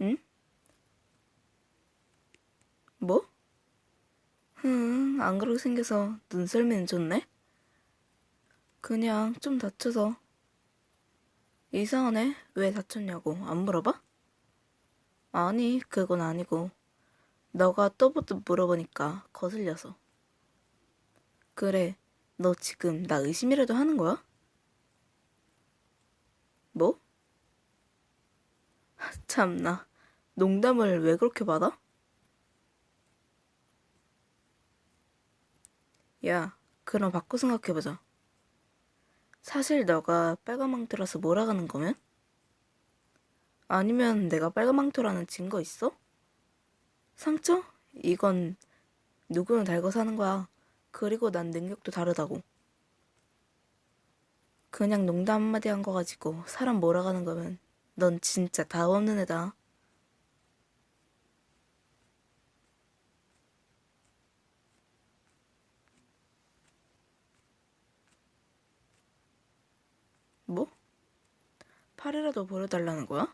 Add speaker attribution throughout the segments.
Speaker 1: 응? 뭐? 흥, 안 그러게 생겨서 눈썰미는 좋네? 그냥 좀 다쳐서. 이상하네. 왜 다쳤냐고 안 물어봐? 아니, 그건 아니고. 너가 또부터 물어보니까 거슬려서. 그래, 너 지금 나 의심이라도 하는 거야? 뭐? 참나, 농담을 왜 그렇게 받아? 야, 그럼 바꿔 생각해보자. 사실 너가 빨간 망토라서 몰아가는 거면? 아니면 내가 빨간 망토라는 증거 있어? 상처? 이건 누구는 달고 사는 거야. 그리고 난 능력도 다르다고. 그냥 농담 한마디 한 거 가지고 사람 몰아가는 거면 넌 진짜 다음 없는 애다. 뭐? 팔이라도 보여달라는 거야?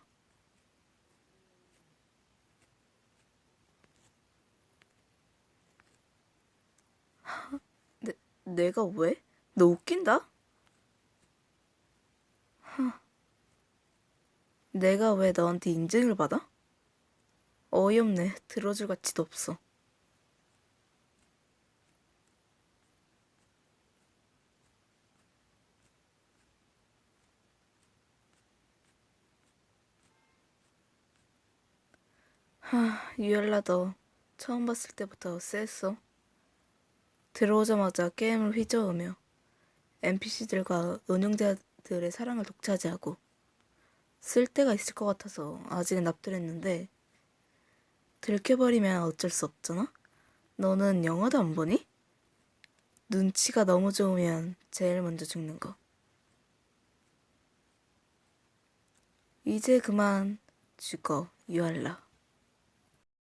Speaker 1: 내, 내가 왜? 너 웃긴다? 하, 내가 왜 너한테 인증을 받아? 어이없네. 들어줄 가치도 없어. 하, 유엘라 너 처음 봤을 때부터 쎄했어. 들어오자마자 게임을 휘저으며 NPC들과 운영자들의 사랑을 독차지하고 쓸데가 있을 것 같아서 아직은 납득했는데 들켜버리면 어쩔 수 없잖아? 너는 영화도 안 보니? 눈치가 너무 좋으면 제일 먼저 죽는 거. 이제 그만 죽어, 유알라.